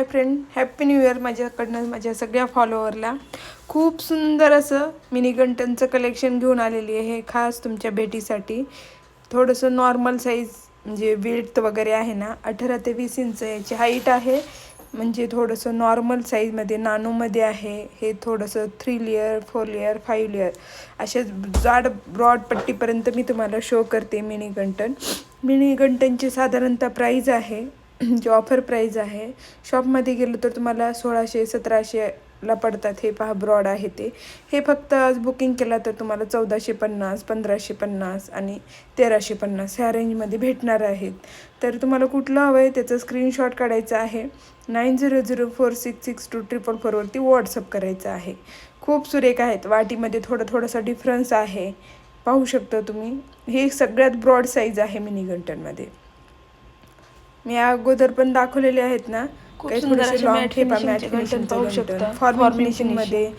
Hi friend happy new year माझ्याकडनं माझ्या सगळ्या फॉलोअरला. खूप सुंदर असं मिनीगंटनचं कलेक्शन घेऊन आलेली आहे खास तुमच्या भेटीसाठी. थोडंसं नॉर्मल साईज म्हणजे विड्थ वगैरे आहे ना अठरा ते वीस इंच याची हाईट आहे. म्हणजे थोडंसं नॉर्मल साईजमध्ये नानोमध्ये आहे. हे थोडंसं three layer four layer five layer अशा जाड ब्रॉड पट्टीपर्यंत मी तुम्हाला शो करते मिनी गंटन. मिनी गंटनची साधारणतः प्राईज आहे जे ऑफर प्राईज आहे शॉपमध्ये गेलो तर तुम्हाला सोळाशे सतराशेला पडतात. हे पहा ब्रॉड आहे ते. हे फक्त आज बुकिंग केला तर तुम्हाला चौदाशे पन्नास पंधराशे पन्नास आणि तेराशे पन्नास ह्या रेंजमध्ये भेटणार आहेत. तर तुम्हाला कुठलं हवं आहे त्याचं स्क्रीनशॉट काढायचं आहे. Nine zero zero four six six two triple फोरवरती WhatsApp करायचं आहे. खूप सुरेख आहेत. वाटीमध्ये थोडं थोडासा डिफरन्स आहे. पाहू शकता तुम्ही. हे सगळ्यात ब्रॉड साईज आहे मिनी गंटनमध्ये मी या अगोदर पण दाखवलेले आहेत ना काही थोडेसे ठेपा. शकता. मध्ये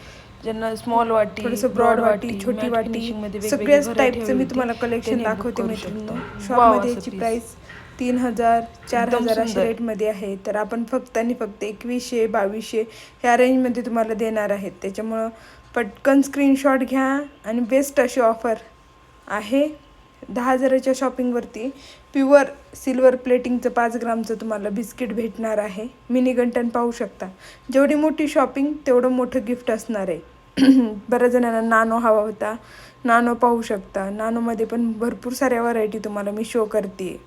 ज्यांना स्मॉल वाटी थोडंसं ब्रॉड वाटी छोटी वाटी मध्ये सगळ्याच टाईपचं मी तुम्हाला. कलेक्शन दाखवते शकता. शॉपमध्ये याची तीन हजार चार हजार अशा. रेटमध्ये आहे तर आपण फक्त आणि फक्त एकवीसशे बावीसशे ह्या रेंजमध्ये तुम्हाला देणार आहेत त्याच्यामुळं पटकन स्क्रीनशॉट घ्या आणि बेस्ट अशी ऑफर आहे दहा हजाराच्या शॉपिंगवरती प्युअर सिल्वर प्लेटिंगचं पाच ग्रामचं तुम्हाला बिस्किट भेटणार आहे. मिनी गंटन पाहू शकता. जेवढी मोठी शॉपिंग तेवढं मोठं गिफ्ट असणार आहे. बऱ्याच जणांना नानो हवा होता. नानो पाहू शकता. नानोमध्ये पण भरपूर साऱ्या व्हरायटी तुम्हाला मी शो करते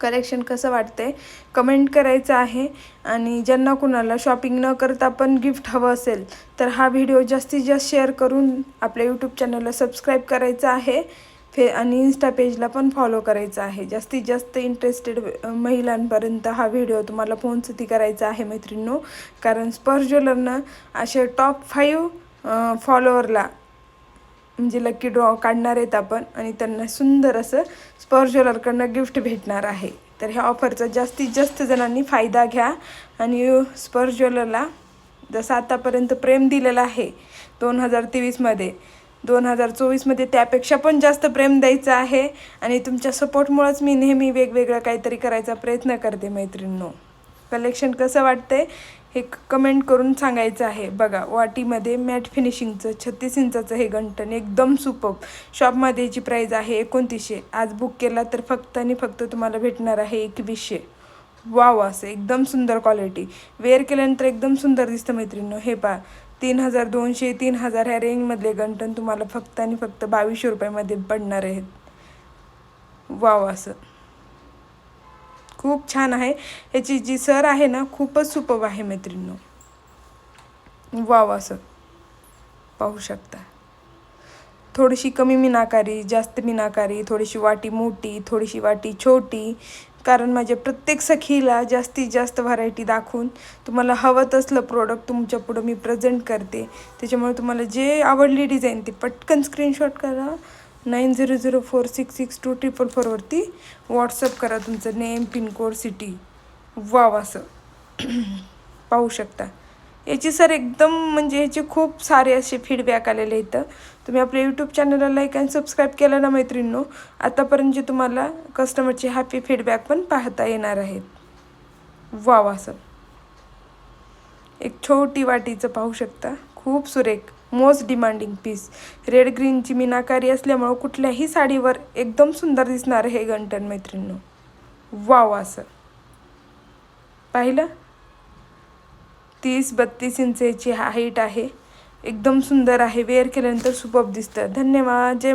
कलेक्शन कसं वाटतंय? कमेंट करायचं आहे. आणि ज्यांना कुणाला शॉपिंग न करता पण गिफ्ट हवं असेल तर हा व्हिडिओ जास्तीत जास्त शेअर करून आपल्या यूट्यूब चॅनलला सबस्क्राईब करायचा आहे. फे आणि इन्स्टा पेजला पण फॉलो करायचं आहे. जास्तीत जास्त इंटरेस्टेड महिलांपर्यंत हा व्हिडिओ तुम्हाला पोहोचती करायचा आहे मैत्रिणींनो. कारण स्पर्श ज्वेलरनं असे टॉप फाईव्ह फॉलोअरला म्हणजे लकी ड्रॉ काढणार आहेत आपण आणि त्यांना सुंदर असं स्पर्श ज्वेलरकडनं गिफ्ट भेटणार आहे. तर ह्या ऑफरचा जास्तीत जास्त जणांनी फायदा घ्या आणि स्पर्श ज्वेलरला जसं आतापर्यंत प्रेम दिलेलं आहे दोन हजार तेवीसमध्ये दोन हजार चोवीसमध्ये त्यापेक्षा पण जास्त प्रेम द्यायचं आहे. आणि तुमच्या सपोर्टमुळंच मी नेहमी वेगवेगळं काहीतरी करायचा प्रयत्न करते मैत्रिणींनो. कलेक्शन कसं वाटतंय हे कमेंट करून सांगायचं आहे. बघा वाटीमध्ये मॅट फिनिशिंगचं छत्तीस इंचाचं हे गंटन एकदम सुपब शॉपमध्ये याची प्राईज आहे एकोणतीसशे. आज बुक केला तर फक्त आणि फक्त तुम्हाला भेटणार आहे एकवीसशे. वाव असं एकदम सुंदर क्वालिटी वेअर केल्यानंतर एकदम सुंदर दिसतं मैत्रिणीनं. हे पा तीन हजार दोनशे तीन हजार ह्या रेंजमधले गंटन तुम्हाला फक्त आणि फक्त बावीसशे रुपयामध्ये पडणार आहेत. वाव असं. खूप छान आहे. याची जी सर आहे ना खूपच सुपब आहे मैत्रिणींनो. वाव असं. पाहू शकता. थोडीशी कमी मिनाकारी जास्त मिनाकारी थोडीशी वाटी मोठी थोडीशी वाटी छोटी कारण माझ्या प्रत्येक सखीला जास्तीत जास्त व्हरायटी दाखवून तुम्हाला हवं असलं प्रोडक्ट तुमच्या पुढं मी प्रेझेंट करते. त्याच्यामुळे तुम्हाला जे आवडली डिझाईन ती पटकन स्क्रीनशॉट करा. Nine zero zero four six six two triple फोरवरती WhatsApp करा तुमचं नेम पिनकोड सिटी वाव असं. पाहू शकता. याची सर एकदम म्हणजे ह्याचे खूप सारे असे फीडबॅक आलेले इथं तुम्ही आपल्या यूट्यूब चॅनलला लाईक आणि सबस्क्राईब केलं ना मैत्रिणींनो आतापर्यंत जे तुम्हाला कस्टमरचे हॅपी फीडबॅक पण पाहता येणार आहेत. वा वा सर. एक छोटी वाटीचं पाहू शकता. खूप सुरेख मोस्ट डिमांडिंग पीस रेड ग्रीनची मीनाकारी असल्यामुळं कुठल्याही साडीवर एकदम सुंदर दिसणार हे गंटन मैत्रिणींनो. वा वा सर. पाहिलं? तीस बत्तीस इंचची हाईट आहे. एकदम सुंदर आहे. वेअर केल्यानंतर सुपब दिसतं. धन्यवाद. जय